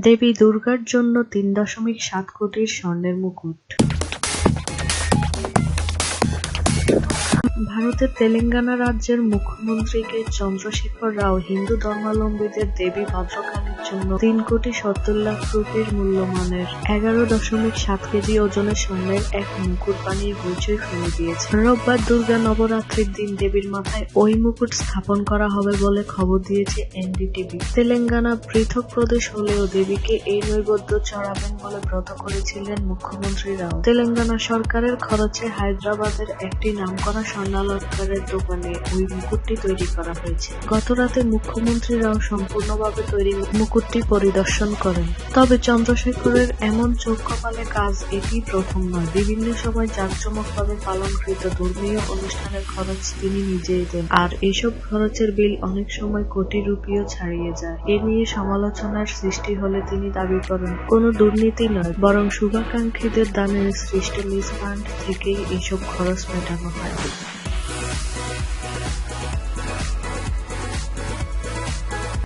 দেবী দুর্গার জন্য তিন দশমিক সাত কোটির স্বর্ণের মুকুট। ভারতের তেলেঙ্গানা রাজ্যের মুখ্যমন্ত্রীকে চন্দ্রশেখর রাও হিন্দু ধর্মাবলম্বীদের দেবী ভদ্রকালীর জন্য তিন কোটি সত্তর লাখ রুপির মূল্যমানের এগারো দশমিক সাত কেজি ওজনের স্বর্ণের এক মুকুট বানিয়ে হইচই ফেলে দিয়েছে। রোববার দুর্গা নবরাত্রির দিন দেবীর মাথায় ওই মুকুট স্থাপন করা হবে বলে খবর দিয়েছে এনডিটিভি। তেলেঙ্গানা পৃথক প্রদেশ হলেও দেবীকে এই নৈবেদ্য চড়াবেন বলে ব্রত করেছিলেন মুখ্যমন্ত্রী রাও। তেলেঙ্গানা সরকারের খরচে হায়দ্রাবাদের একটি নামকরা স্বর্ণালঙ্কারের দোকানে ওই মুকুটটি তৈরি করা হয়েছে। গতরাতে মুখ্যমন্ত্রী রাও সম্পূর্ণভাবে তৈরি মুকুটটি পরিদর্শন করেন। তবে চন্দ্রশেখরের এমন চোখ কপালে কাজ এটি প্রথম নয়। বিভিন্ন সময় জাঁকজমকভাবে পালনকৃত ধর্মীয় অনুষ্ঠানের খরচ তিনি নিজেই দেন। আর এসব খরচের বিল অনেক সময় কোটি রুপিও ছাড়িয়ে যায়। এ নিয়ে সমালোচনার সৃষ্টি হলে তিনি দাবি করেন, কোনো দুর্নীতি নয়, বরং শুভাকাঙ্ক্ষীদের দানের সৃষ্ট লিজ ফান্ড থেকেই এসব খরচ মেটানো হয়।